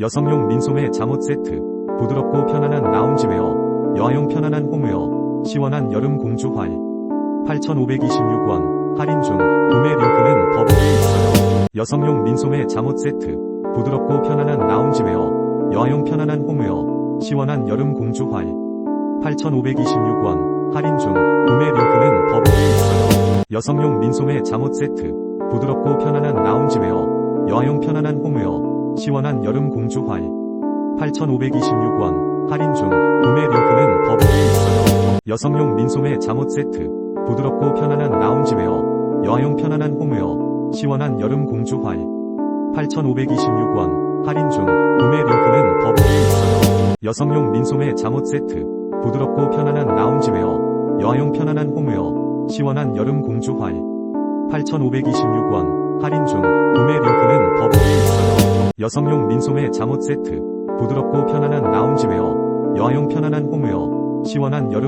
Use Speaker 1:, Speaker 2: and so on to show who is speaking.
Speaker 1: 여성용 민소매 잠옷 세트, 부드럽고 편안한 라운지웨어, 여아용 편안한 홈웨어, 시원한 여름 공주활, 8,526원, 할인 중, 구매 링크는 더보기에 있어요. 여성용 민소매 잠옷 세트, 부드럽고 편안한 라운지웨어, 여아용 편안한 홈웨어, 시원한 여름 공주활, 8,526원, 할인 중, 구매 링크는 더보기에 있어요. 여성용 민소매 잠옷 세트, 부드럽고 편안한 라운지웨어, 여아용 편안한 홈웨어, 시원한 여름 공주활, 8,526원, 할인 중, 구매 링크는 더보기에 있어요. 여성용 민소매 잠옷 세트, 부드럽고 편안한 라운지웨어, 여아용 편안한 홈웨어, 시원한 여름 공주활, 8,526원, 할인 중, 구매 링크는 더보기에 있어요. 여성용 민소매 잠옷 세트, 부드럽고 편안한 라운지웨어, 여아용 편안한 홈웨어, 시원한 여름 공주활, 8,526원, 할인 중, 구매 있어요. 여성용 민소매 잠옷 세트, 부드럽고 편안한 라운지웨어, 여아용 편안한 홈웨어, 시원한 여름